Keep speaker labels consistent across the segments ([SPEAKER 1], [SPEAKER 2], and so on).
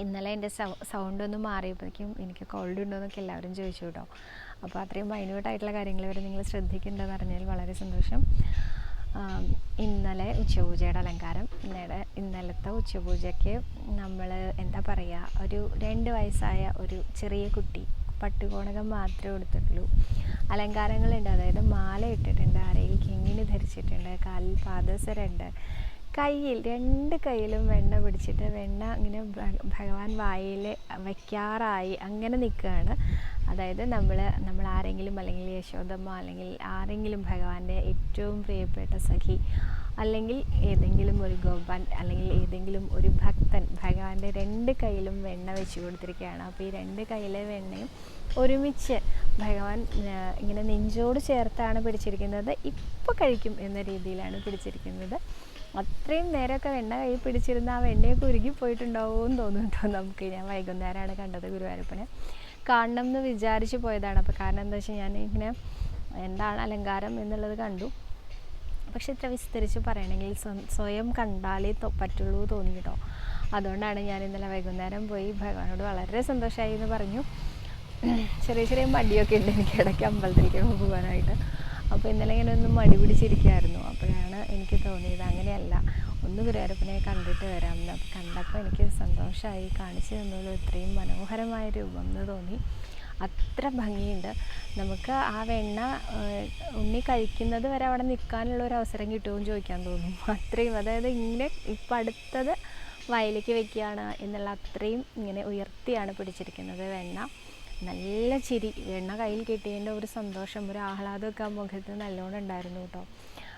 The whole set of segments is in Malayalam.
[SPEAKER 1] ഇന്നലെ എന്റെ സൗണ്ട് ഒന്ന് മാറിയപ്പോഴേക്കും എനിക്ക് കോൾഡ് ഉണ്ടോയെന്നൊക്കെ എല്ലാവരും ചോദിച്ചു കേട്ടോ. അപ്പോൾ അത്രയും മൈന്യൂട്ടായിട്ടുള്ള കാര്യങ്ങൾ വരെ നിങ്ങൾ ശ്രദ്ധിക്കേണ്ടതെന്ന് അറിഞ്ഞാൽ വളരെ സന്തോഷം. ഇന്നലെ ഉച്ചപൂജയുടെ അലങ്കാരം. ഇന്നലെ ഇന്നലത്തെ ഉച്ചപൂജയ്ക്ക് നമ്മൾ എന്താ പറയുക ഒരു രണ്ട് വയസ്സായ ഒരു ചെറിയ കുട്ടി പട്ടുകോണകം മാത്രമേ എടുത്തിട്ടുള്ളൂ അലങ്കാരങ്ങളുണ്ട്. അതായത് മാല ഇട്ടിട്ടുണ്ട് അരയിൽ കിങ്ങിണി ധരിച്ചിട്ടുണ്ട് കാലിൽ പാദസരമുണ്ട് കയ്യിൽ രണ്ട് കയ്യിലും വെണ്ണ പിടിച്ചിട്ട് വെണ്ണ ഇങ്ങനെ ഭഗവാൻ വായിൽ വയ്ക്കാറായി അങ്ങനെ നിൽക്കുകയാണ്. അതായത് നമ്മൾ നമ്മൾ ആരെങ്കിലും അല്ലെങ്കിൽ യശോദമ്മ അല്ലെങ്കിൽ ആരെങ്കിലും ഭഗവാന്റെ ഏറ്റവും പ്രിയപ്പെട്ട സഖി അല്ലെങ്കിൽ ഏതെങ്കിലും ഒരു ഗോപാൻ അല്ലെങ്കിൽ ഏതെങ്കിലും ഒരു ഭക്തൻ ഭഗവാന്റെ രണ്ട് കയ്യിലും വെണ്ണ വെച്ച് കൊടുത്തിരിക്കുകയാണ്. അപ്പോൾ ഈ രണ്ട് കയ്യിലെ വെണ്ണയും ഒരുമിച്ച് ഭഗവാൻ ഇങ്ങനെ നെഞ്ചോട് ചേർത്താണ് പിടിച്ചിരിക്കുന്നത്. ഇപ്പോൾ കഴിക്കും എന്ന രീതിയിലാണ് പിടിച്ചിരിക്കുന്നത്. അത്രയും നേരമൊക്കെ വെണ്ണ കൈ പിടിച്ചിരുന്ന ആ വെണ്ണയൊക്കെ ഉരുകി പോയിട്ടുണ്ടാവുമെന്ന് തോന്നുന്നുണ്ടോ നമുക്ക്. ഞാൻ വൈകുന്നേരമാണ് കണ്ടത് ഗുരുവായൂരപ്പനെ. കാണണം എന്ന് വിചാരിച്ച് പോയതാണ്. അപ്പോൾ കാരണം എന്താ വെച്ചാൽ ഞാൻ ഇങ്ങനെ എന്താണ് അലങ്കാരം എന്നുള്ളത് കണ്ടു. പക്ഷെ ഇത്ര വിസ്തരിച്ച് പറയണമെങ്കിൽ സ്വയം കണ്ടാലേ പറ്റുള്ളൂ തോന്നി കേട്ടോ. അതുകൊണ്ടാണ് ഞാൻ ഇന്നലെ വൈകുന്നേരം പോയി ഭഗവാനോട് വളരെ സന്തോഷമായി എന്ന് പറഞ്ഞു. ചെറിയ ചെറിയ മടിയൊക്കെ ഉണ്ട് എനിക്ക് ഇടയ്ക്ക് അമ്പലത്തിലേക്ക് പോകാനായിട്ട്. അപ്പോൾ ഇന്നലെ ഇങ്ങനെ ഒന്ന് മടി പിടിച്ചിരിക്കുകയായിരുന്നു അപ്പോഴാണ് എനിക്ക് തോന്നിയത് അങ്ങനെയല്ല ഒന്ന് ഗുരുവായൂരപ്പനെ കണ്ടിട്ട് വരാം അപ്പോൾ കണ്ടപ്പോൾ എനിക്ക് സന്തോഷമായി കാണിച്ചു തന്നുള്ളൂ ഇത്രയും മനോഹരമായ രൂപം എന്ന് തോന്നി. അത്ര ഭംഗിയുണ്ട്. നമുക്ക് ആ വെണ്ണ ഉണ്ണി കഴിക്കുന്നത് വരെ അവിടെ നിൽക്കാനുള്ള ഒരു അവസരം കിട്ടുമെന്ന് ചോദിക്കാൻ തോന്നും. അത്രയും അതായത് ഇങ്ങനെ ഇപ്പം അടുത്തത് വയലേക്ക് വെക്കുകയാണ് എന്നുള്ള അത്രയും ഇങ്ങനെ ഉയർത്തിയാണ് പിടിച്ചിരിക്കുന്നത് വെണ്ണ. നല്ല ചിരി. വെണ്ണ കയ്യിൽ കിട്ടിയതിന്റെ ഒരു സന്തോഷം ഒരു ആഹ്ലാദമൊക്കെ ആ മുഖത്ത് നല്ലോണം ഉണ്ടായിരുന്നു കേട്ടോ.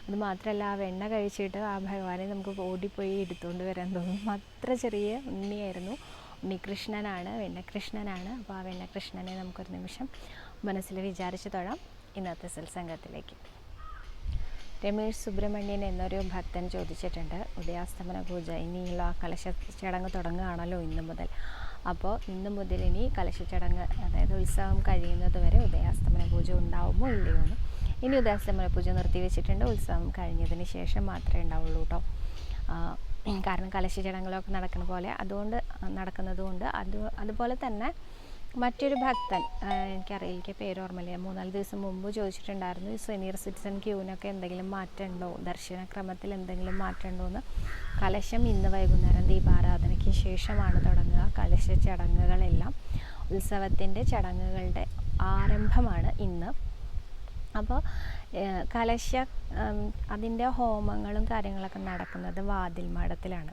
[SPEAKER 1] അത് മാത്രമല്ല ആ വെണ്ണ കഴിച്ചിട്ട് ആ ഭഗവാനെ നമുക്ക് ഓടിപ്പോയി എടുത്തുകൊണ്ട് വരാൻ തോന്നും. അത്ര ചെറിയ ഉണ്ണിയായിരുന്നു. ഉണ്ണികൃഷ്ണനാണ് വെണ്ണകൃഷ്ണനാണ്. അപ്പോൾ ആ വെണ്ണകൃഷ്ണനെ നമുക്കൊരു നിമിഷം മനസ്സിൽ വിചാരിച്ചു തൊഴാം ഇന്നത്തെ സത്സംഗത്തിലേക്ക് രമേഷ് സുബ്രഹ്മണ്യൻ എന്നൊരു ഭക്തൻ ചോദിച്ചിട്ടുണ്ട് ഉദയാസ്തമന പൂജ ഇനിയുള്ള ആ കലശ ചടങ്ങ് തുടങ്ങുകയാണല്ലോ ഇന്നു മുതൽ. അപ്പോൾ ഇന്ന് മുതൽ ഇനി കലശച്ചടങ്ങ് അതായത് ഉത്സവം കഴിയുന്നത് വരെ ഉദയാസ്തമന പൂജ ഉണ്ടാവുമോ ഇല്ലയോ എന്ന്. ഇനി ഉദയാസ്തമന പൂജ നിർത്തിവെച്ചിട്ടുണ്ട് ഉത്സവം കഴിഞ്ഞതിന് ശേഷം മാത്രമേ ഉണ്ടാവുള്ളൂ കേട്ടോ കാരണം കലശ ചടങ്ങുകളൊക്കെ നടക്കുന്ന പോലെ അതുകൊണ്ട് നടക്കുന്നത് കൊണ്ട് അത് അതുപോലെ തന്നെ മറ്റൊരു ഭക്തൻ എനിക്കറിയില്ല എനിക്ക് പേര് ഓർമ്മയില്ല. മൂന്നാൽ ദിവസം മുമ്പ് ചോദിച്ചിട്ടുണ്ടായിരുന്നു ഈ സീനിയർ സിറ്റിസൺ ക്യൂവിനൊക്കെ എന്തെങ്കിലും മാറ്റമുണ്ടോ? ദർശനക്രമത്തിൽ എന്തെങ്കിലും മാറ്റമുണ്ടോ എന്ന് കലശം ഇന്ന് വൈകുന്നേരം ദീപാരാധനയ്ക്ക് ശേഷമാണ് തുടങ്ങുക. കലശ ചടങ്ങുകളെല്ലാം ഉത്സവത്തിന്റെ ചടങ്ങുകളുടെ ആരംഭമാണ് ഇന്ന്. അപ്പോൾ കലശ അതിന്റെ ഹോമങ്ങളും കാര്യങ്ങളൊക്കെ നടക്കുന്നത് വാതിൽ മാടത്തിലാണ്.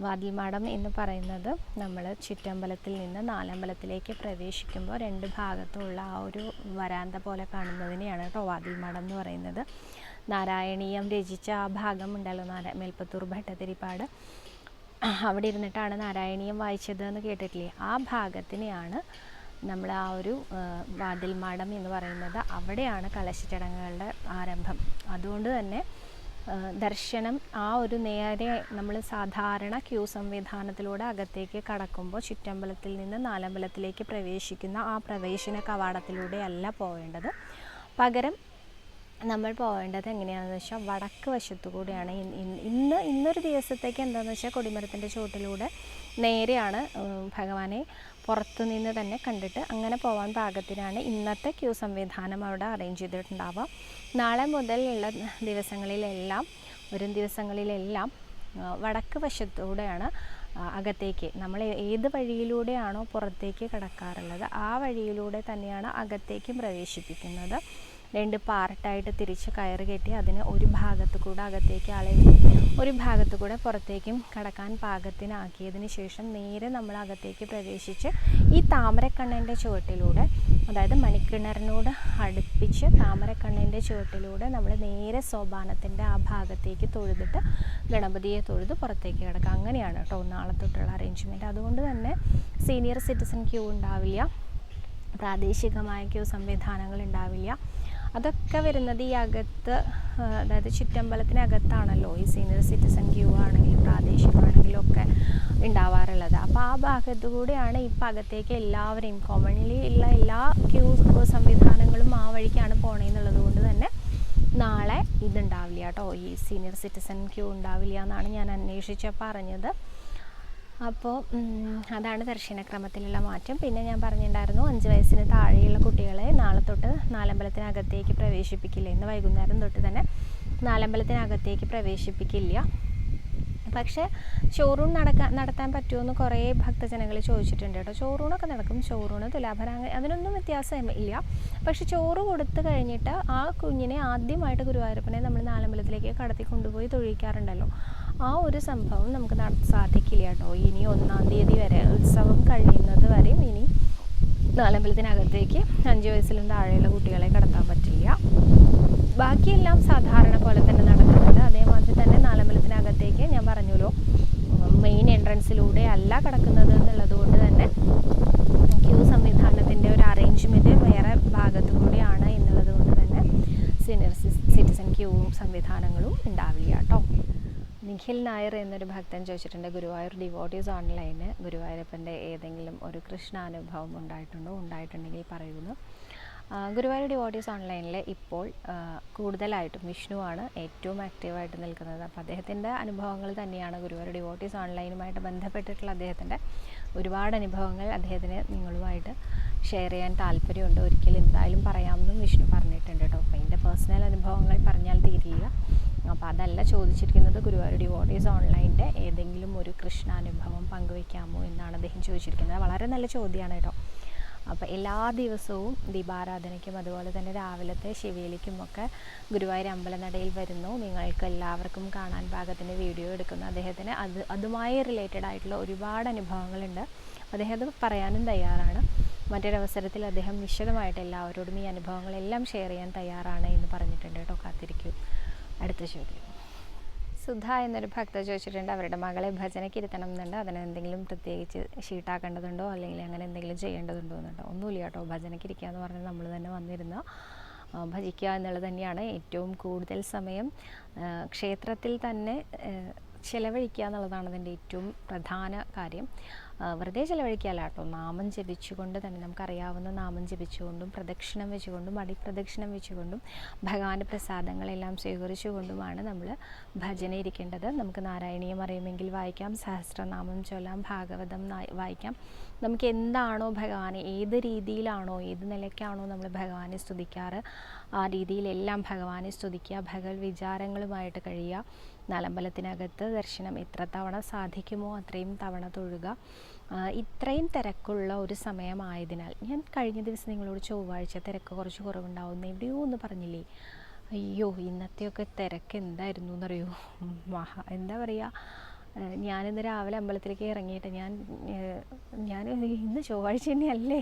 [SPEAKER 1] വാതിൽ മാടം എന്ന് പറയുന്നത് നമ്മൾ ചുറ്റമ്പലത്തിൽ നിന്ന് നാലമ്പലത്തിലേക്ക് പ്രവേശിക്കുമ്പോൾ രണ്ട് ഭാഗത്തുമുള്ള ആ ഒരു വരാന്ത പോലെ കാണുന്നതിനെയാണ് കേട്ടോ വാതിൽ മാടം എന്ന് പറയുന്നത്. നാരായണീയം രചിച്ച ആ ഭാഗം ഉണ്ടല്ലോ നാരാ മേൽപ്പത്തൂർ ഭട്ടതിരിപ്പാട്. അവിടെ ഇരുന്നിട്ടാണ് നാരായണീയം വായിച്ചത് എന്ന് കേട്ടിട്ടില്ലേ? ആ ഭാഗത്തിനെയാണ് നമ്മൾ ആ ഒരു വാതിൽമാടം വാതിൽ മാടം എന്ന് പറയുന്നത്. അവിടെയാണ് കലശ ചടങ്ങുകളുടെ ആരംഭം. അതുകൊണ്ട് തന്നെ ദർശനം ആ ഒരു നേരെ നമ്മൾ സാധാരണ ക്യൂ സംവിധാനത്തിലൂടെ അകത്തേക്ക് കടക്കുമ്പോൾ ചുറ്റമ്പലത്തിൽ നിന്ന് നാലമ്പലത്തിലേക്ക് പ്രവേശിക്കുന്ന ആ പ്രവേശന കവാടത്തിലൂടെ അല്ല പോവേണ്ടത്. പകരം നമ്മൾ പോകേണ്ടത് എങ്ങനെയാണെന്ന് വെച്ചാൽ വടക്ക് വശത്തു കൂടിയാണ്. ഇന്ന് ഇന്നൊരു ദിവസത്തേക്ക് എന്താണെന്ന് വെച്ചാൽ കൊടിമരത്തിന്റെ ചുവട്ടിലൂടെ നേരെയാണ് ഭഗവാനെ പുറത്തു നിന്ന് തന്നെ കണ്ടിട്ട് അങ്ങനെ പോകാൻ പാകത്തിനാണ് ഇന്നത്തെ ക്യൂ സംവിധാനം അവിടെ അറേഞ്ച് ചെയ്തിട്ടുണ്ടാവുക. നാളെ മുതലുള്ള ദിവസങ്ങളിലെല്ലാം വരും ദിവസങ്ങളിലെല്ലാം വടക്ക് വശത്തൂടെയാണ് അകത്തേക്ക് നമ്മൾ ഏത് വഴിയിലൂടെയാണോ പുറത്തേക്ക് കടക്കാറുള്ളത് ആ വഴിയിലൂടെ തന്നെയാണ് അകത്തേക്കും പ്രവേശിപ്പിക്കുന്നത്. രണ്ട് പാർട്ടായിട്ട് തിരിച്ച് കയറ് കെട്ടി അതിന് ഒരു ഭാഗത്ത് കൂടെ അകത്തേക്ക് ആളെ ഒരു ഭാഗത്ത് കൂടെ പുറത്തേക്കും കടക്കാൻ പാകത്തിനാക്കിയതിന് ശേഷം നേരെ നമ്മൾ അകത്തേക്ക് പ്രവേശിച്ച് ഈ താമരക്കണ്ണന്റെ ചുവട്ടിലൂടെ അതായത് മണിക്കിണറിനോട് അടുപ്പിച്ച് താമരക്കണ്ണന്റെ ചുവട്ടിലൂടെ നമ്മൾ നേരെ സോപാനത്തിന്റെ ആ ഭാഗത്തേക്ക് തൊഴുതിട്ട് ഗണപതിയെ തൊഴുത് പുറത്തേക്ക് കിടക്കുക അങ്ങനെയാണ് കേട്ടോ നാളെ തൊട്ടുള്ള അറേഞ്ച്മെന്റ് അതുകൊണ്ട് തന്നെ സീനിയർ സിറ്റിസൺ ക്യൂ ഉണ്ടാവില്ല പ്രാദേശികമായ ക്യൂ സംവിധാനങ്ങൾ ഉണ്ടാവില്ല. അതൊക്കെ വരുന്നത് ഈ അകത്ത് അതായത് ചുറ്റമ്പലത്തിനകത്താണല്ലോ ഈ സീനിയർ സിറ്റിസൺ ക്യൂ ആണെങ്കിലും പ്രാദേശികമാണെങ്കിലും ഒക്കെ ഉണ്ടാവാറുള്ളത്. അപ്പോൾ ആ ഭാഗത്തു കൂടെയാണ് ഇപ്പം അകത്തേക്ക് എല്ലാവരെയും കോമൺലി ഉള്ള എല്ലാ ക്യൂ സംവിധാനങ്ങളും ആ വഴിക്കാണ് പോണേന്നുള്ളത് കൊണ്ട് തന്നെ നാളെ ഇതുണ്ടാവില്ല കേട്ടോ. ഈ സീനിയർ സിറ്റിസൺ ക്യൂ ഉണ്ടാവില്ല എന്നാണ് ഞാൻ അന്വേഷിച്ചപ്പോൾ അറിഞ്ഞത് അപ്പോൾ അതാണ് ദർശനക്രമത്തിലുള്ള മാറ്റം. പിന്നെ ഞാൻ പറഞ്ഞിട്ടുണ്ടായിരുന്നു അഞ്ച് വയസ്സിന് താഴെയുള്ള കുട്ടികളെ നാളെ തൊട്ട് നാലമ്പലത്തിനകത്തേക്ക് പ്രവേശിപ്പിക്കില്ല. ഇന്ന് വൈകുന്നേരം തൊട്ട് തന്നെ നാലമ്പലത്തിനകത്തേക്ക് പ്രവേശിപ്പിക്കില്ല. പക്ഷേ ചോറൂൺ നടക്കാൻ നടത്താൻ പറ്റുമെന്ന് കുറേ ഭക്തജനങ്ങൾ ചോദിച്ചിട്ടുണ്ട് കേട്ടോ. ചോറൂണൊക്കെ നടക്കും. ചോറൂണ് തുലാഭരാങ്ങ അതിനൊന്നും വ്യത്യാസം ഇല്ല. പക്ഷെ ചോറ് കൊടുത്തു കഴിഞ്ഞിട്ട് ആ കുഞ്ഞിനെ ആദ്യമായിട്ട് ഗുരുവായൂരപ്പനെ നമ്മൾ നാലമ്പലത്തിലേക്ക് കടത്തി കൊണ്ടുപോയി തൊഴിക്കാറുണ്ടല്ലോ ആ ഒരു സംഭവം നമുക്ക് നട സാധിക്കില്ല കേട്ടോ. ഇനി ഒന്നാം തീയതി വരെ ഉത്സവം കഴിയുന്നത് വരെയും ഇനി നാലമ്പലത്തിനകത്തേക്ക് അഞ്ച് വയസ്സിലും താഴെയുള്ള കുട്ടികളെ കടത്താൻ പറ്റില്ല. ബാക്കിയെല്ലാം സാധാരണ പോലെ തന്നെ നടക്കുന്നുണ്ട്. അതേമാതിരി തന്നെ നാലമ്പലത്തിനകത്തേക്ക് ഞാൻ പറഞ്ഞല്ലോ മെയിൻ എൻട്രൻസിലൂടെ അല്ല കടക്കുന്നത് എന്നുള്ളത് കൊണ്ട് തന്നെ ക്യൂ സംവിധാനത്തിന്റെ ഒരു അറേഞ്ച്മെന്റ് വേറെ ഭാഗത്തു കൂടിയാണ് എന്നുള്ളത് കൊണ്ട് തന്നെ സീനിയർ സിറ്റിസൺ ക്യൂ സംവിധാനങ്ങളും ഉണ്ടാവില്ല കേട്ടോ. നിഖിൽ നായർ എന്നൊരു ഭക്തൻ ചോദിച്ചിട്ടുണ്ട് ഗുരുവായൂർ ഡിവോട്ടീസ് ഓൺലൈന് ഗുരുവായൂരപ്പന്റെ ഏതെങ്കിലും ഒരു കൃഷ്ണാനുഭവം ഉണ്ടായിട്ടുണ്ടോ? ഉണ്ടായിട്ടുണ്ടെങ്കിൽ പറയുന്നു. ഗുരുവായൂർ ഡിവോട്ടീസ് ഓൺലൈനിൽ ഇപ്പോൾ കൂടുതലായിട്ടും വിഷ്ണുവാണ് ഏറ്റവും ആക്റ്റീവായിട്ട് നിൽക്കുന്നത്. അപ്പോൾ അദ്ദേഹത്തിന്റെ അനുഭവങ്ങൾ തന്നെയാണ് ഗുരുവായൂർ ഡിവോട്ടീസ് ഓൺലൈനുമായിട്ട് ബന്ധപ്പെട്ടിട്ടുള്ള അദ്ദേഹത്തിന്റെ ഒരുപാട് അനുഭവങ്ങൾ അദ്ദേഹത്തിന് നിങ്ങളുമായിട്ട് ഷെയർ ചെയ്യാൻ താല്പര്യമുണ്ട്. ഒരിക്കലും എന്തായാലും പറയാമെന്നും വിഷ്ണു പറഞ്ഞിട്ടുണ്ട് കേട്ടോ. അപ്പോൾ എന്റെ പേഴ്സണൽ അനുഭവങ്ങൾ പറഞ്ഞാൽ തീരില്ല. അപ്പോൾ അതല്ല ചോദിച്ചിരിക്കുന്നത് ഗുരുവായൂർ ഡിവോട്ടീസ് ഓൺലൈന്റെ ഏതെങ്കിലും ഒരു കൃഷ്ണാനുഭവം പങ്കുവയ്ക്കാമോ എന്നാണ് അദ്ദേഹം ചോദിച്ചിരിക്കുന്നത്. വളരെ നല്ല ചോദ്യമാണ് കേട്ടോ. അപ്പോൾ എല്ലാ ദിവസവും ദീപാരാധനയ്ക്കും അതുപോലെ തന്നെ രാവിലത്തെ ശിവേലിക്കും ഒക്കെ ഗുരുവായൂർ അമ്പലനടയിൽ വരുന്നു. നിങ്ങൾക്ക് എല്ലാവർക്കും കാണാൻ പാകത്തിന് വീഡിയോ എടുക്കുന്നു അദ്ദേഹത്തിന് അത് അതുമായി റിലേറ്റഡ് ആയിട്ടുള്ള ഒരുപാട് അനുഭവങ്ങളുണ്ട്. അദ്ദേഹം അത് പറയാനും തയ്യാറാണ്. മറ്റൊരവസരത്തിൽ അദ്ദേഹം വിശദമായിട്ട് എല്ലാവരോടും ഈ അനുഭവങ്ങളെല്ലാം ഷെയർ ചെയ്യാൻ തയ്യാറാണ് എന്ന് പറഞ്ഞിട്ടുണ്ട് കേട്ടോ. കാത്തിരിക്കൂ. അടുത്ത ചോദ്യം സുധ എന്നൊരു ഭക്ത ചോദിച്ചിട്ടുണ്ട് അവരുടെ മകളെ ഭജനയ്ക്ക് ഇരുത്തണം എന്നുണ്ട്. അതിന് എന്തെങ്കിലും പ്രത്യേകിച്ച് ഷീട്ടാക്കേണ്ടതുണ്ടോ? അല്ലെങ്കിൽ അങ്ങനെ എന്തെങ്കിലും ചെയ്യേണ്ടതുണ്ടോ എന്നുണ്ടോ. ഒന്നുമില്ല കേട്ടോ. ഭജനയ്ക്ക് ഇരിക്കുക എന്ന് പറഞ്ഞാൽ നമ്മൾ തന്നെ വന്നിരുന്ന. ഭജിക്കുക എന്നുള്ളത് തന്നെയാണ് ഏറ്റവും കൂടുതൽ സമയം ക്ഷേത്രത്തിൽ തന്നെ ചിലവഴിക്കുക എന്നുള്ളതാണ് അതിന്റെ ഏറ്റവും പ്രധാന കാര്യം. വെറുതെ ചിലവഴിക്കുകയല്ല കേട്ടോ. നാമം ജപിച്ചുകൊണ്ട് തന്നെ നമുക്കറിയാവുന്ന നാമം ജപിച്ചുകൊണ്ടും പ്രദക്ഷിണം വെച്ചുകൊണ്ടും അടിപ്രദക്ഷിണം വെച്ചുകൊണ്ടും ഭഗവാന്റെ പ്രസാദങ്ങളെല്ലാം സ്വീകരിച്ചുകൊണ്ടുമാണ് നമ്മൾ ഭജന ഇരിക്കേണ്ടത്. നമുക്ക് നാരായണീയം അറിയുമെങ്കിൽ വായിക്കാം സഹസ്രനാമം ചൊല്ലാം ഭാഗവതം വായിക്കാം. നമുക്ക് എന്താണോ ഭഗവാനെ ഏത് രീതിയിലാണോ ഏത് നിലയ്ക്കാണോ നമ്മൾ ഭഗവാനെ സ്തുതിക്കാറ് ആ രീതിയിലെല്ലാം ഭഗവാനെ സ്തുതിക്കുക ഭഗവത് വിചാരങ്ങളുമായിട്ട് കഴിയുക. നാലമ്പലത്തിനകത്ത് ദർശനം എത്ര തവണ സാധിക്കുമോ അത്രയും തവണ തൊഴുക. ഇത്രയും തിരക്കുള്ള ഒരു സമയമായതിനാൽ ഞാൻ കഴിഞ്ഞ ദിവസം നിങ്ങളോട് ചൊവ്വാഴ്ച തിരക്ക് കുറച്ച് കുറവുണ്ടാവും എവിടെയോ എന്ന് പറഞ്ഞില്ലേ. അയ്യോ ഇന്നത്തെയൊക്കെ തിരക്ക് എന്തായിരുന്നു എന്നറിയോ? മഹാ എന്താ പറയുക ഞാനിന്ന് രാവിലെ അമ്പലത്തിലേക്ക് ഇറങ്ങിയിട്ട് ഞാൻ ഞാൻ ഇന്ന് ചൊവ്വാഴ്ച തന്നെയല്ലേ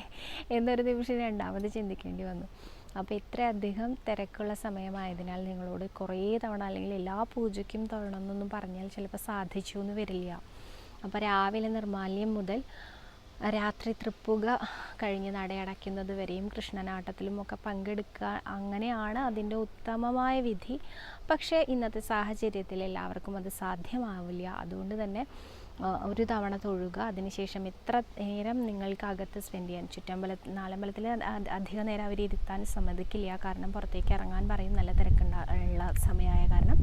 [SPEAKER 1] എന്നൊരു നിമിഷം രണ്ടാമത് ചിന്തിക്കേണ്ടി വന്നു. അപ്പോൾ ഇത്രയധികം തിരക്കുള്ള സമയമായതിനാൽ നിങ്ങളോട് കുറേ തവണ അല്ലെങ്കിൽ എല്ലാ പൂജയ്ക്കും തൊഴണമെന്നൊന്നും പറഞ്ഞാൽ ചിലപ്പോൾ സാധിച്ചു എന്ന് വരില്ല. അപ്പോൾ രാവിലെ നിർമാല്യം മുതൽ രാത്രി തൃപ്പുക കഴിഞ്ഞ് നടയടയ്ക്കുന്നത് വരെയും കൃഷ്ണനാട്ടത്തിലും ഒക്കെ പങ്കെടുക്കുക അങ്ങനെയാണ് അതിന്റെ ഉത്തമമായ വിധി. പക്ഷേ ഇന്നത്തെ സാഹചര്യത്തിൽ എല്ലാവർക്കും അത് സാധ്യമാവില്ല. അതുകൊണ്ട് തന്നെ ഒരു തവണ തൊഴുക. അതിനുശേഷം എത്ര നേരം നിങ്ങൾക്ക് അകത്ത് സ്പെൻഡ് ചെയ്യാൻ ചുറ്റമ്പലത്തിൽ നാലമ്പലത്തിൽ അധിക നേരം അവർ ഇരുത്താൻ സമ്മതിക്കില്ല. കാരണം പുറത്തേക്ക് ഇറങ്ങാൻ പറയും. നല്ല തിരക്കുണ്ട ഉള്ള സമയമായ കാരണം.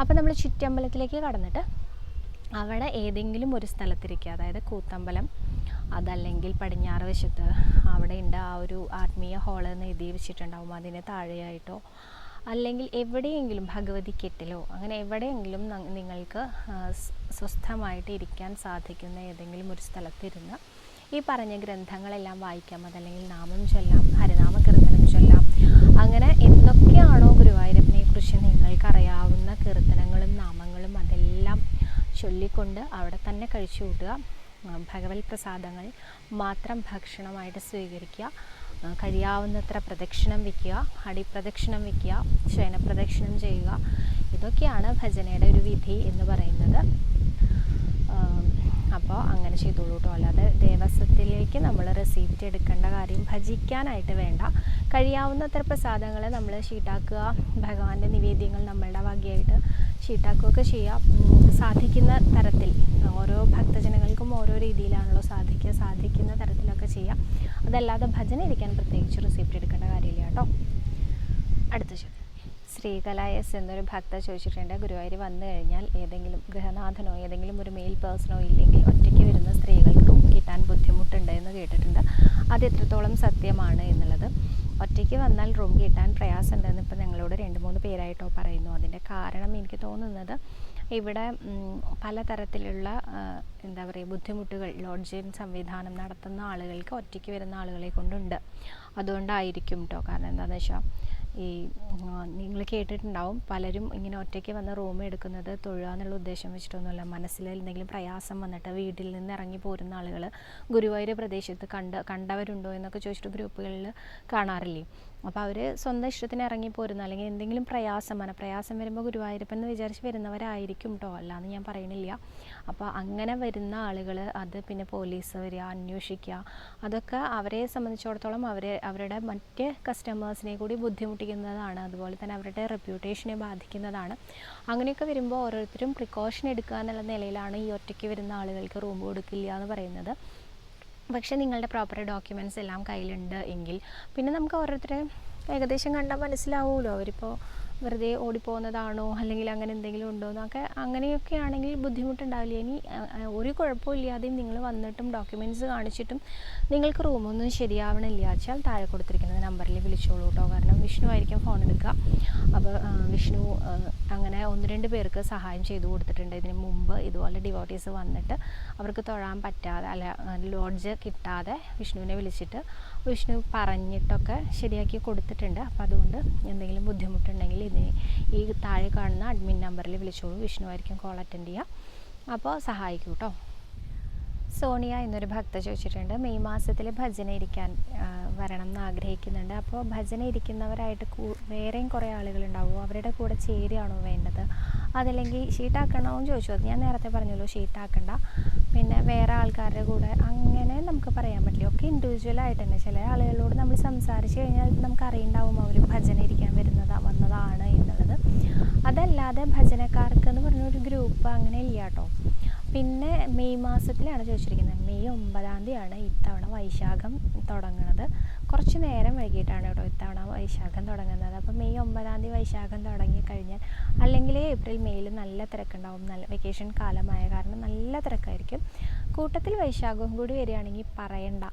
[SPEAKER 1] അപ്പോൾ നമ്മൾ ചുറ്റമ്പലത്തിലേക്ക് കടന്നിട്ട് അവിടെ ഏതെങ്കിലും ഒരു സ്ഥലത്തിരിക്കുക. അതായത് കൂത്തമ്പലം അതല്ലെങ്കിൽ പടിഞ്ഞാറ് വശത്ത് അവിടെ ഉണ്ട് ആ ഒരു ആത്മീയ ഹോളെന്ന് എഴുതി വെച്ചിട്ടുണ്ടാവും. അതിന് താഴെയായിട്ടോ അല്ലെങ്കിൽ എവിടെയെങ്കിലും ഭഗവതി കെട്ടിലോ അങ്ങനെ എവിടെയെങ്കിലും നിങ്ങൾക്ക് സ്വസ്ഥമായിട്ട് ഇരിക്കാൻ സാധിക്കുന്ന ഏതെങ്കിലും ഒരു സ്ഥലത്തിരുന്ന് ഈ പറഞ്ഞ ഗ്രന്ഥങ്ങളെല്ലാം വായിക്കാം. അതല്ലെങ്കിൽ നാമം ചൊല്ലാം ഹരിനാമ കീർത്തനം ചൊല്ലാം. അങ്ങനെ എന്തൊക്കെയാണോ ഗുരുവായൂരപ്പനെ കുറിച്ച് നിങ്ങൾക്കറിയാവുന്ന കീർത്തനങ്ങളും നാമങ്ങളും അതെല്ലാം ചൊല്ലിക്കൊണ്ട് അവിടെ തന്നെ കഴിച്ചു കൂട്ടുക ഭഗവത് പ്രസാദങ്ങൾ മാത്രം ഭക്ഷണമായിട്ട് സ്വീകരിക്കുക. കഴിയാവുന്നത്ര പ്രദക്ഷിണം വയ്ക്കുക അടിപ്രദക്ഷിണം വയ്ക്കുക ശയനപ്രദക്ഷിണം ചെയ്യുക ഇതൊക്കെയാണ് ഭജനയുടെ ഒരു വിധി എന്ന് പറയുന്നത്. അപ്പോൾ അങ്ങനെ ചെയ്തോളൂ കേട്ടോ അല്ലാതെ ദേവസ്വത്തിലേക്ക് നമ്മൾ റെസീപ്റ്റ് എടുക്കേണ്ട കാര്യം ഭജിക്കാനായിട്ട് വേണ്ട. കഴിയാവുന്നത്ര പ്രസാദങ്ങൾ നമ്മൾ ഷീട്ടാക്കുക ഭഗവാന്റെ നിവേദ്യങ്ങൾ നമ്മളുടെ വകയായിട്ട് ഷീട്ടാക്കുകയൊക്കെ ചെയ്യുക. ഉം, സാധിക്കുന്ന തരത്തിൽ ഓരോ ഭക്തജനങ്ങൾക്കും ഓരോ രീതിയിലാണല്ലോ സാധിക്കുക. സാധിക്കുന്ന തരത്തിലൊക്കെ ചെയ്യാം അതല്ലാതെ ഭജന ഇരിക്കാൻ പ്രത്യേകിച്ച് റെസിപ്റ്റ് എടുക്കേണ്ട കാര്യമില്ല കേട്ടോ. അടുത്ത ചോദ്യം ശ്രീകലായസ് എന്നൊരു ഭക്ത ചോദിച്ചിട്ടുണ്ട്. ഗുരുവായൂർ വന്നു കഴിഞ്ഞാൽ ഏതെങ്കിലും ഗൃഹനാഥനോ ഏതെങ്കിലും ഒരു മെയിൽ പേഴ്സണോ ഇല്ലെങ്കിൽ ഒറ്റയ്ക്ക് വരുന്ന സ്ത്രീകൾക്ക് റൂം കിട്ടാൻ ബുദ്ധിമുട്ടുണ്ട് എന്ന് കേട്ടിട്ടുണ്ട്. അത് എത്രത്തോളം സത്യമാണ് എന്നുള്ളത്. ഒറ്റയ്ക്ക് വന്നാൽ റൂം കിട്ടാൻ പ്രയാസമുണ്ടെന്ന് ഇപ്പോൾ ഞങ്ങളോട് രണ്ട് മൂന്ന് പേരായിട്ടോ പറയുന്നു. അതിന്റെ കാരണം എനിക്ക് തോന്നുന്നത് ഇവിടെ പലതരത്തിലുള്ള എന്താ പറയുക ബുദ്ധിമുട്ടുകൾ ലോഡ്ജിങ് സംവിധാനം നടത്തുന്ന ആളുകൾക്ക് ഒറ്റയ്ക്ക് വരുന്ന ആളുകളെ കൊണ്ടുണ്ട്. അതുകൊണ്ടായിരിക്കും കേട്ടോ കാരണം എന്താണെന്ന് വെച്ചാൽ ഈ നിങ്ങൾ കേട്ടിട്ടുണ്ടാവും പലരും ഇങ്ങനെ ഒറ്റയ്ക്ക് വന്ന് റൂം എടുക്കുന്നത് തൊഴുക എന്നുള്ള ഉദ്ദേശം വെച്ചിട്ടൊന്നുമല്ല. മനസ്സിൽ എന്തെങ്കിലും പ്രയാസം വന്നിട്ട് വീട്ടിൽ നിന്ന് ഇറങ്ങി പോരുന്ന ആളുകൾ ഗുരുവായൂർ പ്രദേശത്ത് കണ്ട് കണ്ടവരുണ്ടോ എന്നൊക്കെ ചോദിച്ചിട്ട് ഗ്രൂപ്പുകളിൽ കാണാറില്ലേ? അപ്പോൾ അവർ സ്വന്തം ഇഷ്ടത്തിന് പോരുന്ന. അല്ലെങ്കിൽ എന്തെങ്കിലും പ്രയാസം മനപ്രയാസം വരുമ്പോൾ ഗുരുവായൂരപ്പൻ എന്ന് വിചാരിച്ച് വരുന്നവരായിരിക്കും കേട്ടോ അല്ലാന്ന് ഞാൻ പറയണില്ല. അപ്പോൾ അങ്ങനെ വരുന്ന ആളുകൾ അത് പിന്നെ പോലീസ് വരിക അന്വേഷിക്കുക അതൊക്കെ അവരെ സംബന്ധിച്ചിടത്തോളം അവരെ അവരുടെ മറ്റ് കസ്റ്റമേഴ്സിനെ കൂടി ബുദ്ധിമുട്ടിക്കുന്നതാണ്. അതുപോലെ തന്നെ അവരുടെ റെപ്യൂട്ടേഷനെ ബാധിക്കുന്നതാണ്. അങ്ങനെയൊക്കെ വരുമ്പോൾ ഓരോരുത്തരും പ്രിക്കോഷൻ എടുക്കുക എന്നുള്ള നിലയിലാണ് ഈ ഒറ്റയ്ക്ക് വരുന്ന ആളുകൾക്ക് റൂം കൊടുക്കില്ല എന്ന് പറയുന്നത്. പക്ഷേ നിങ്ങളുടെ പ്രോപ്പർ ഡോക്യുമെന്റ്സ് എല്ലാം കയ്യിലുണ്ട് എങ്കിൽ പിന്നെ നമുക്ക് ഓരോരുത്തരെ ഏകദേശം കണ്ടാൽ മനസ്സിലാവുമല്ലോ അവരിപ്പോൾ വെറുതെ ഓടിപ്പോകുന്നതാണോ? അല്ലെങ്കിൽ അങ്ങനെ എന്തെങ്കിലും ഉണ്ടോ? എന്നൊക്കെ അങ്ങനെയൊക്കെ ആണെങ്കിൽ ബുദ്ധിമുട്ടുണ്ടാവില്ല. ഇനി ഒരു കുഴപ്പമില്ലാതെയും നിങ്ങൾ വന്നിട്ടും ഡോക്യുമെന്റ്സ് കാണിച്ചിട്ടും നിങ്ങൾക്ക് റൂമൊന്നും ശരിയാവണില്ല. വെച്ചാൽ താഴെ കൊടുത്തിരിക്കുന്ന നമ്പറിൽ വിളിച്ചോളൂ കേട്ടോ കാരണം വിഷ്ണു ആയിരിക്കും ഫോൺ എടുക്കുക. അപ്പോൾ വിഷ്ണു അങ്ങനെ ഒന്ന് രണ്ട് പേർക്ക് സഹായം ചെയ്തു കൊടുത്തിട്ടുണ്ട്. ഇതിന് മുമ്പ് ഇതുപോലെ ഡിവോട്ടീസ് വന്നിട്ട് അവർക്ക് തൊഴാൻ പറ്റാതെ അല്ല ലോഡ്ജ് കിട്ടാതെ വിഷ്ണുവിനെ വിളിച്ചിട്ട് വിഷ്ണു പറഞ്ഞിട്ടൊക്കെ ശരിയാക്കി കൊടുത്തിട്ടുണ്ട്. അപ്പോൾ അതുകൊണ്ട് എന്തെങ്കിലും ബുദ്ധിമുട്ടുണ്ടെങ്കിൽ ഇതിന് ഈ താഴെ കാണുന്ന അഡ്മിൻ നമ്പറിൽ വിളിച്ചോളൂ. വിഷ്ണു ആയിരിക്കും കോൾ അറ്റൻഡ് ചെയ്യുക അപ്പോൾ സഹായിക്കൂ കേട്ടോ സോണിയ എന്നൊരു ഭക്ത ചോദിച്ചിട്ടുണ്ട്. മെയ് മാസത്തിൽ ഭജന ഇരിക്കാൻ വരണം എന്ന് ആഗ്രഹിക്കുന്നുണ്ട്. അപ്പോൾ ഭജന ഇരിക്കുന്നവരായിട്ട് വേറെയും കുറേ ആളുകളുണ്ടാവുമോ അവരുടെ കൂടെ ചേരുകയാണോ വേണ്ടത്? അതല്ലെങ്കിൽ ഷീട്ടാക്കണമെന്ന് ചോദിച്ചു. അത് ഞാൻ നേരത്തെ പറഞ്ഞല്ലോ ഷീട്ടാക്കണ്ട. പിന്നെ വേറെ ആൾക്കാരുടെ കൂടെ അങ്ങനെ നമുക്ക് പറയാൻ പറ്റില്ല. ഒക്കെ ഇൻഡിവിജ്വൽ ആയിട്ട് തന്നെ. ചില ആളുകളോട് നമ്മൾ സംസാരിച്ച് കഴിഞ്ഞാൽ നമുക്ക് അറിയണ്ടാവും അവർ ഭജന ഇരിക്കാൻ വരുന്നതാ വന്നതാണ് എന്നുള്ളത് അതല്ലാതെ ഭജനക്കാർക്ക് എന്ന് പറഞ്ഞൊരു ഗ്രൂപ്പ് അങ്ങനെ ഇല്ല കേട്ടോ പിന്നെ മെയ് മാസത്തിലാണ് ചോദിച്ചിരിക്കുന്നത്. മെയ് ഒമ്പതാം തീയതിയാണ് ഇത്തവണ വൈശാഖം തുടങ്ങുന്നത് കുറച്ച് നേരം വൈകിട്ടാണ് കേട്ടോ ഇത്തവണ വൈശാഖം തുടങ്ങുന്നത്. അപ്പോൾ മെയ് ഒമ്പതാം തീയതി വൈശാഖം തുടങ്ങി കഴിഞ്ഞാൽ അല്ലെങ്കിൽ ഏപ്രിൽ മെയ്യിൽ നല്ല തിരക്കുണ്ടാവും. നല്ല വെക്കേഷൻ കാലമായ കാരണം നല്ല തിരക്കായിരിക്കും. കൂട്ടത്തിൽ വൈശാഖവും കൂടി വരികയാണെങ്കിൽ പറയണ്ട.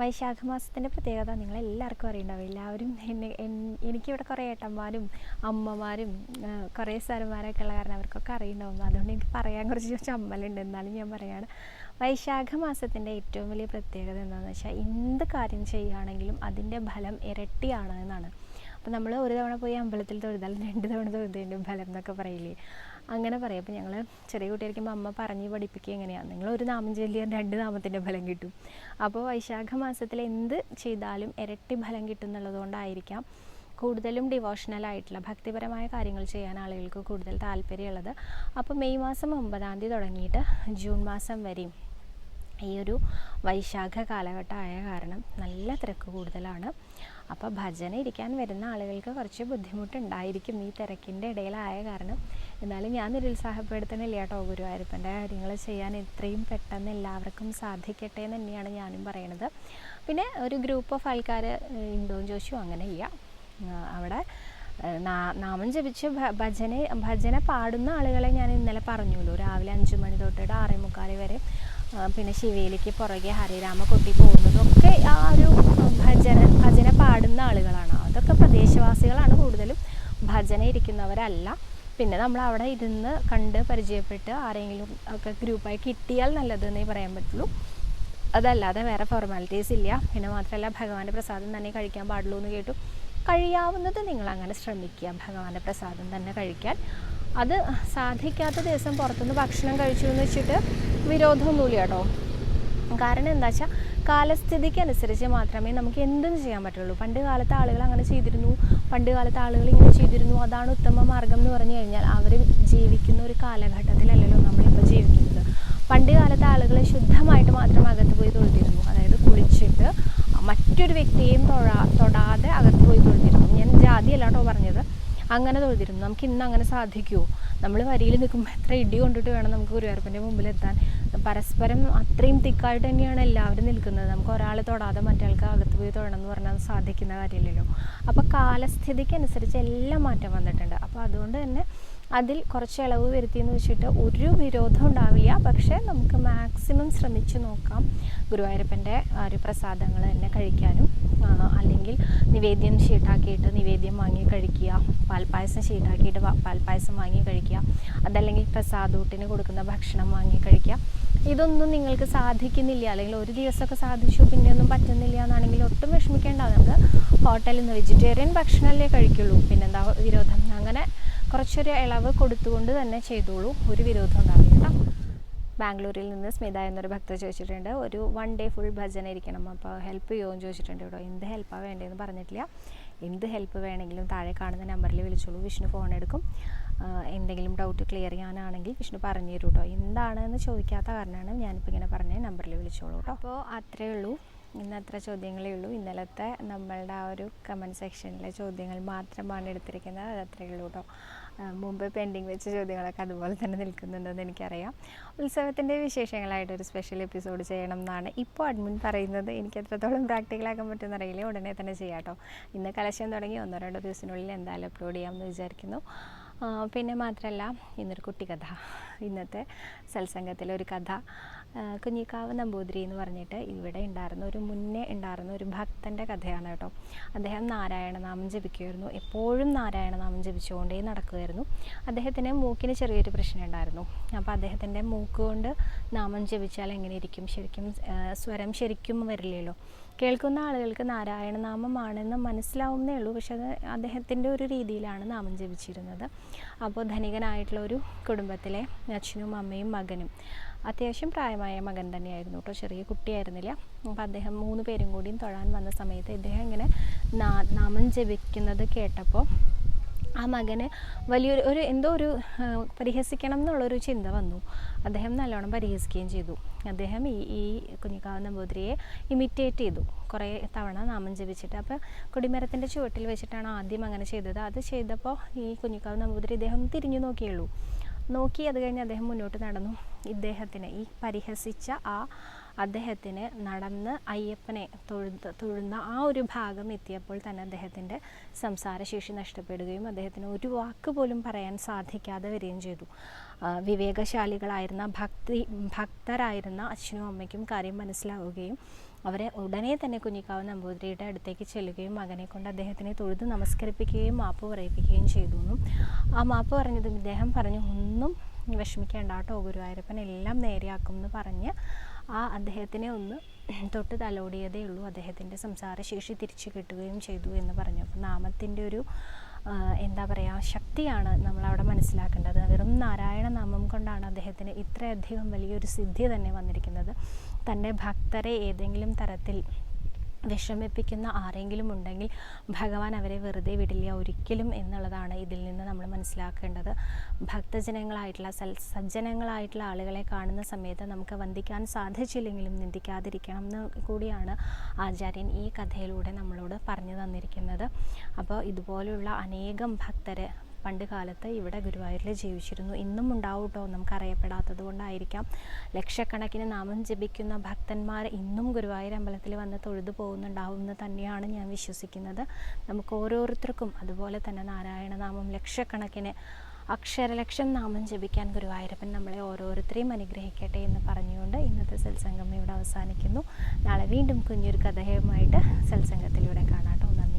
[SPEAKER 1] വൈശാഖ മാസത്തിന്റെ പ്രത്യേകത നിങ്ങളെല്ലാവർക്കും അറിയണ്ടാവും. എല്ലാവരും എന്നെ എനിക്കിവിടെ കുറേ ഏട്ടന്മാരും അമ്മമാരും കുറേ സാരന്മാരൊക്കെ ഉള്ള കാരണം അവർക്കൊക്കെ അറിയണ്ടാവും. അതുകൊണ്ട് എനിക്ക് പറയാൻ കുറച്ച് ചമ്മലുണ്ട്. എന്നാലും ഞാൻ പറയാണ്. വൈശാഖ മാസത്തിന്റെ ഏറ്റവും വലിയ പ്രത്യേകത എന്താണെന്ന് വെച്ചാൽ എന്ത് കാര്യം ചെയ്യുകയാണെങ്കിലും അതിന്റെ ഫലം ഇരട്ടിയാണ് എന്നാണ്. അപ്പോൾ നമ്മൾ ഒരു തവണ പോയി അമ്പലത്തിൽ തൊഴുതാൽ രണ്ട് തവണ തൊഴുതേന്റെ ഫലം എന്നൊക്കെ പറയില്ലേ? അങ്ങനെ പറയും. അപ്പോൾ ഞങ്ങൾ ചെറിയ കുട്ടിയായിരിക്കുമ്പോൾ അമ്മ പറഞ്ഞ് പഠിപ്പിക്കുക എങ്ങനെയാണ് നിങ്ങൾ ഒരു നാമം ചൊല്ലിയാൽ രണ്ട് നാമത്തിന്റെ ഫലം കിട്ടും. അപ്പോൾ വൈശാഖ മാസത്തിൽ എന്ത് ചെയ്താലും ഇരട്ടി ഫലം കിട്ടും എന്നുള്ളതുകൊണ്ടായിരിക്കാം കൂടുതലും ഡിവോഷണൽ ആയിട്ടുള്ള ഭക്തിപരമായ കാര്യങ്ങൾ ചെയ്യാൻ ആളുകൾക്ക് കൂടുതൽ താല്പര്യമുള്ളത്. അപ്പോൾ മെയ് മാസം ഒമ്പതാം തീയതി തുടങ്ങിയിട്ട് ജൂൺ മാസം വരെയും ഈ ഒരു വൈശാഖ കാലഘട്ടമായ കാരണം നല്ല തിരക്ക് കൂടുതലാണ്. അപ്പോൾ ഭജന ഇരിക്കാൻ വരുന്ന ആളുകൾക്ക് കുറച്ച് ബുദ്ധിമുട്ടുണ്ടായിരിക്കും ഈ തിരക്കിന്റെ ഇടയിലായ കാരണം. എന്നാലും ഞാൻ നിരുത്സാഹപ്പെടുത്തണില്ല കേട്ടോ ഗുരുവായൂരപ്പന്റെ കാര്യങ്ങൾ ചെയ്യാൻ. ഇത്രയും പെട്ടെന്ന് എല്ലാവർക്കും സാധിക്കട്ടെ എന്ന് തന്നെയാണ് ഞാനും പറയണത്. പിന്നെ ഒരു ഗ്രൂപ്പ് ഓഫ് ആൾക്കാർ ഉണ്ടോ ജോഷു ചോദിച്ചു അങ്ങനെ ഇല്ല അവിടെ നാമം ജപിച്ച് ഭജന ഭജന പാടുന്ന ആളുകളെ ഞാൻ ഇന്നലെ പറഞ്ഞുള്ളൂ. രാവിലെ അഞ്ച് മണി തൊട്ടിട്ട് ആറേ മുക്കാൽ വരെ. പിന്നെ ശിവേലിക്ക് പുറകെ ഹരിരാമ കൊട്ടി പോകുന്നതൊക്കെ ആ ഒരു ഭജന ഭജന പാടുന്ന ആളുകളാണ്. അതൊക്കെ പ്രദേശവാസികളാണ് കൂടുതലും. ഭജന ഇരിക്കുന്നവരല്ല. പിന്നെ നമ്മൾ അവിടെ ഇരുന്ന് കണ്ട് പരിചയപ്പെട്ട് ആരെങ്കിലും ഒക്കെ ഗ്രൂപ്പായി കിട്ടിയാൽ നല്ലതെന്നേ പറയാൻ പറ്റുള്ളൂ. അതല്ലാതെ വേറെ ഫോർമാലിറ്റീസ് ഇല്ല. പിന്നെ മാത്രമല്ല ഭഗവാന്റെ പ്രസാദം തന്നെ കഴിക്കാൻ പാടുള്ളൂ എന്ന് കേട്ടു. കഴിയാവുന്നത് നിങ്ങൾ അങ്ങനെ ശ്രമിക്കുക. ഭഗവാന്റെ പ്രസാദം തന്നെ കഴിക്കാൻ. അത് സാധിക്കാത്ത ദിവസം പുറത്തുനിന്ന് ഭക്ഷണം കഴിച്ചു എന്ന് വെച്ചിട്ട് വിരോധമൊന്നുമില്ല കേട്ടോ. കാരണം എന്താ വെച്ചാൽ കാലസ്ഥിതിക്ക് അനുസരിച്ച് മാത്രമേ നമുക്ക് എന്തും ചെയ്യാൻ പറ്റുള്ളൂ. പണ്ട് കാലത്തെ ആളുകൾ അങ്ങനെ ചെയ്തിരുന്നു. പണ്ട് കാലത്തെ ആളുകൾ ഇങ്ങനെ ചെയ്തിരുന്നു. അതാണ് ഉത്തമ മാർഗം എന്ന് പറഞ്ഞു കഴിഞ്ഞാൽ അവർ ജീവിക്കുന്ന ഒരു കാലഘട്ടത്തിലല്ലല്ലോ നമ്മളിപ്പോൾ ജീവിക്കുന്നത്. പണ്ട് കാലത്തെ ആളുകൾ ശുദ്ധമായിട്ട് മാത്രം അകത്ത് പോയി തൊഴുതിരുന്നു. അതായത് കുളിച്ചിട്ട് മറ്റൊരു വ്യക്തിയെയും തൊഴാ തൊടാതെ അകത്ത് പോയി തൊഴുതിരുന്നു. ഞാൻ ജാതി അല്ലാട്ടോ പറഞ്ഞത്. അങ്ങനെ തൊഴുതിരുന്നു. നമുക്ക് ഇന്ന് അങ്ങനെ സാധിക്കുമോ നമ്മൾ വരിയിൽ നിൽക്കുമ്പോൾ എത്ര ഇടി കൊണ്ടിട്ട് വേണം നമുക്ക് ഗുരുവായൂരപ്പന്റെ മുമ്പിൽ എത്താൻ. പരസ്പരം അത്രയും തിക്കായിട്ട് തന്നെയാണ് എല്ലാവരും നിൽക്കുന്നത്. നമുക്ക് ഒരാളെ തൊടാതെ മറ്റേയാൾക്ക് അകത്ത് പോയി തൊഴണം എന്ന് പറഞ്ഞാൽ അത് സാധിക്കുന്ന കാര്യമില്ലല്ലോ. അപ്പോൾ കാലസ്ഥിതിക്ക് അനുസരിച്ച് എല്ലാം മാറ്റം വന്നിട്ടുണ്ട്. അപ്പോൾ അതുകൊണ്ട് തന്നെ അതിൽ കുറച്ച് ഇളവ് വരുത്തിയെന്ന് വെച്ചിട്ട് ഒരു വിരോധം ഉണ്ടാവില്ല. പക്ഷേ നമുക്ക് മാക്സിമം ശ്രമിച്ചു നോക്കാം. ഗുരുവായൂരപ്പന്റെ ഒരു പ്രസാദങ്ങൾ തന്നെ കഴിക്കാനും. അല്ലെങ്കിൽ നിവേദ്യം ഷീട്ടാക്കിയിട്ട് നിവേദ്യം വാങ്ങി കഴിക്കുക പാൽപ്പായസം ഷീട്ടാക്കിയിട്ട് പാൽപ്പായസം വാങ്ങി കഴിക്കുക അതല്ലെങ്കിൽ പ്രസാദൂട്ടിന് കൊടുക്കുന്ന ഭക്ഷണം വാങ്ങി കഴിക്കുക. ഇതൊന്നും നിങ്ങൾക്ക് സാധിക്കുന്നില്ല. അല്ലെങ്കിൽ ഒരു ദിവസമൊക്കെ സാധിച്ചു പിന്നെ ഒന്നും പറ്റുന്നില്ല എന്നാണെങ്കിൽ ഒട്ടും വിഷമിക്കേണ്ട. നമ്മൾ ഹോട്ടലിൽ നിന്ന് വെജിറ്റേറിയൻ ഭക്ഷണമല്ലേ കഴിക്കുള്ളൂ. പിന്നെന്താ വിരോധം? അങ്ങനെ കുറച്ചൊരു ഇളവ് കൊടുത്തുകൊണ്ട് തന്നെ ചെയ്തോളൂ. ഒരു വിരോധം കേട്ടോ ബാംഗ്ലൂരിൽ നിന്ന് സ്മിത എന്നൊരു ഭക്ത ചോദിച്ചിട്ടുണ്ട്. ഒരു വൺ ഡേ ഫുൾ ഭജന ഇരിക്കണം. അപ്പോൾ ഹെൽപ്പ് ചെയ്യുമോ എന്ന് ചോദിച്ചിട്ടുണ്ട് കേട്ടോ. എന്ത് ഹെൽപ്പാണ് വേണ്ടതെന്ന് പറഞ്ഞിട്ടില്ല. എന്ത് ഹെൽപ്പ് വേണമെങ്കിലും താഴെ കാണുന്ന നമ്പറിൽ വിളിച്ചോളൂ. വിഷ്ണു ഫോൺ എടുക്കും. എന്തെങ്കിലും ഡൗട്ട് ക്ലിയർ ചെയ്യാനാണെങ്കിൽ വിഷ്ണു പറഞ്ഞു തരൂ കേട്ടോ. എന്താണെന്ന് ചോദിക്കാത്ത കാരണമാണ് ഞാനിപ്പോൾ ഇങ്ങനെ പറഞ്ഞ നമ്പറിൽ വിളിച്ചോളൂ കേട്ടോ. അപ്പോൾ അത്രയേ ഉള്ളൂ. ഇന്ന് അത്ര ചോദ്യങ്ങളേ ഉള്ളൂ. ഇന്നലത്തെ നമ്മളുടെ ആ ഒരു കമന്റ് സെക്ഷനിലെ ചോദ്യങ്ങൾ മാത്രമാണ് എടുത്തിരിക്കുന്നത്. അത് അത്രയേ ഉള്ളൂ കേട്ടോ. മുമ്പ് പെൻഡിങ് വെച്ച ചോദ്യങ്ങളൊക്കെ അതുപോലെ തന്നെ നിൽക്കുന്നുണ്ടെന്ന് എനിക്കറിയാം. ഉത്സവത്തിന്റെ വിശേഷങ്ങളായിട്ട് ഒരു സ്പെഷ്യൽ എപ്പിസോഡ് ചെയ്യണം എന്നാണ് ഇപ്പോൾ അഡ്മിൻ പറയുന്നത്. എനിക്ക് എത്രത്തോളം പ്രാക്ടിക്കലാക്കാൻ പറ്റുമെന്ന് അറിയില്ല. ഉടനെ തന്നെ ചെയ്യാം കേട്ടോ. ഇന്ന് കലശം തുടങ്ങി ഒന്നോ രണ്ടോ ദിവസത്തിനുള്ളിൽ എന്തായാലും അപ്ലോഡ് ചെയ്യാമെന്ന് വിചാരിക്കുന്നു. പിന്നെ മാത്രമല്ല ഇന്നൊരു കുട്ടിക്കഥ ഇന്നത്തെ സത്സംഗത്തിലെ ഒരു കഥ. കുഞ്ഞിക്കാവ് നമ്പൂതിരി എന്ന് പറഞ്ഞിട്ട് ഇവിടെ ഉണ്ടായിരുന്ന ഒരു മുന്നേ ഉണ്ടായിരുന്ന ഒരു ഭക്തന്റെ കഥയാണ് കേട്ടോ. അദ്ദേഹം നാരായണനാമം ജപിക്കുമായിരുന്നു. എപ്പോഴും നാരായണനാമം ജപിച്ചുകൊണ്ടേ നടക്കുമായിരുന്നു. അദ്ദേഹത്തിന് മൂക്കിന് ചെറിയൊരു പ്രശ്നം ഉണ്ടായിരുന്നു അപ്പോൾ അദ്ദേഹത്തിന്റെ മൂക്ക് കൊണ്ട് നാമം ജപിച്ചാൽ എങ്ങനെ ഇരിക്കും ശരിക്കും സ്വരം ശരിക്കും വരില്ലല്ലോ. കേൾക്കുന്ന ആളുകൾക്ക് നാരായണനാമമാണെന്ന് മനസ്സിലാവുന്നേ ഉള്ളൂ. പക്ഷെ അത് അദ്ദേഹത്തിന്റെ ഒരു രീതിയിലാണ് നാമം ജപിച്ചിരുന്നത്. അപ്പോൾ ധനികനായിട്ടുള്ള ഒരു കുടുംബത്തിലെ അച്ഛനും അമ്മയും മകനും. അത്യാവശ്യം പ്രായമായ മകൻ തന്നെയായിരുന്നു കേട്ടോ. ചെറിയ കുട്ടിയായിരുന്നില്ല. അപ്പോൾ അദ്ദേഹം മൂന്ന് പേരും കൂടിയും തൊഴാൻ വന്ന സമയത്ത് ഇദ്ദേഹം ഇങ്ങനെ നാമം ജപിക്കുന്നത് കേട്ടപ്പോൾ ആ മകന് വലിയൊരു ഒരു എന്തോ ഒരു പരിഹസിക്കണം എന്നുള്ളൊരു ചിന്ത വന്നു. അദ്ദേഹം നല്ലോണം പരിഹസിക്കുകയും ചെയ്തു. അദ്ദേഹം ഈ ഈ കുഞ്ഞിക്കാവ് നമ്പൂതിരിയെ ഇമിറ്റേറ്റ് ചെയ്തു. കുറേ തവണ നാമം ജപിച്ചിട്ട്. അപ്പോൾ കൊടിമരത്തിന്റെ ചുവട്ടിൽ വെച്ചിട്ടാണ് ആദ്യം അങ്ങനെ ചെയ്തത്. അത് ചെയ്തപ്പോൾ ഈ കുഞ്ഞിക്കാവ് നമ്പൂതിരി ഇദ്ദേഹം തിരിഞ്ഞു നോക്കിയുള്ളൂ. നോക്കി അത് കഴിഞ്ഞ് അദ്ദേഹം മുന്നോട്ട് നടന്നു. ഇദ്ദേഹത്തിന് ഈ പരിഹസിച്ച ആ അദ്ദേഹത്തിന് നടന്ന് അയ്യപ്പനെ തൊഴുത തൊഴുന്ന ആ ഒരു ഭാഗം എത്തിയപ്പോൾ തന്നെ അദ്ദേഹത്തിന്റെ സംസാരശേഷി നഷ്ടപ്പെടുകയും അദ്ദേഹത്തിന് ഒരു വാക്ക് പോലും പറയാൻ സാധിക്കാതെ വരികയും ചെയ്തു. വിവേകശാലികളായിരുന്ന ഭക്തി ഭക്തരായിരുന്ന അച്ഛനും അമ്മയ്ക്കും കാര്യം മനസ്സിലാവുകയും അവരെ ഉടനെ തന്നെ കുഞ്ഞിക്കാവ് നമ്പൂതിരിയുടെ അടുത്തേക്ക് ചെല്ലുകയും മകനെ കൊണ്ട് അദ്ദേഹത്തിനെ തൊഴുത് നമസ്കരിപ്പിക്കുകയും മാപ്പ് പറയിപ്പിക്കുകയും ചെയ്തു ആ മാപ്പ് പറഞ്ഞതും ഇദ്ദേഹം പറഞ്ഞു ഒന്നും വിഷമിക്കേണ്ട കേട്ടോ ഗുരുവായൂരപ്പൻ എല്ലാം നേരെയാക്കും എന്ന് പറഞ്ഞ് ആ അദ്ദേഹത്തിനെ ഒന്ന് തൊട്ട് തലോടിയതേ ഉള്ളൂ. അദ്ദേഹത്തിന്റെ സംസാരശേഷി തിരിച്ചു കിട്ടുകയും ചെയ്തു എന്ന് പറഞ്ഞു. അപ്പോൾ നാമത്തിന്റെ ഒരു എന്താ പറയുക ശക്തിയാണ് നമ്മളവിടെ മനസ്സിലാക്കേണ്ടത്. വെറും നാരായണ നാമം കൊണ്ടാണ് അദ്ദേഹത്തിന് ഇത്രയധികം വലിയൊരു സിദ്ധി തന്നെ വന്നിരിക്കുന്നത്. തന്റെ ഭക്തരെ ഏതെങ്കിലും തരത്തിൽ വിഷമിപ്പിക്കുന്ന ആരെങ്കിലും ഉണ്ടെങ്കിൽ ഭഗവാൻ അവരെ വെറുതെ വിടില്ല ഒരിക്കലും എന്നുള്ളതാണ് ഇതിൽ നിന്ന് നമ്മൾ മനസ്സിലാക്കേണ്ടത്. ഭക്തജനങ്ങളായിട്ടുള്ള സജ്ജനങ്ങളായിട്ടുള്ള ആളുകളെ കാണുന്ന സമയത്ത് നമുക്ക് വന്ദിക്കാൻ സാധിച്ചില്ലെങ്കിലും നിന്ദിക്കാതിരിക്കണം എന്ന് കൂടിയാണ് ആചാര്യൻ ഈ കഥയിലൂടെ നമ്മളോട് പറഞ്ഞു തന്നിരിക്കുന്നത്. അപ്പോൾ ഇതുപോലുള്ള അനേകം ഭക്തരെ പണ്ട് കാലത്ത് ഇവിടെ ഗുരുവായൂരിൽ ജീവിച്ചിരുന്നു. ഇന്നും ഉണ്ടാവും കേട്ടോ നമുക്കറിയപ്പെടാത്തത് കൊണ്ടായിരിക്കാം. ലക്ഷക്കണക്കിന് നാമം ജപിക്കുന്ന ഭക്തന്മാർ ഇന്നും ഗുരുവായൂർ അമ്പലത്തിൽ വന്ന് തൊഴുതു പോകുന്നുണ്ടാവും എന്ന് തന്നെയാണ് ഞാൻ വിശ്വസിക്കുന്നത്. നമുക്ക് ഓരോരുത്തർക്കും അതുപോലെ തന്നെ നാരായണ നാമം ലക്ഷക്കണക്കിന് അക്ഷരലക്ഷം നാമം ജപിക്കാൻ ഗുരുവായൂരപ്പൻ നമ്മളെ ഓരോരുത്തരെയും അനുഗ്രഹിക്കട്ടെ എന്ന് പറഞ്ഞുകൊണ്ട് ഇന്നത്തെ സത്സംഗം ഇവിടെ അവസാനിക്കുന്നു. നാളെ വീണ്ടും കുഞ്ഞൊരു കഥയുമായിട്ട് സത്സംഗത്തിലൂടെ കാണാം ട്ടോ.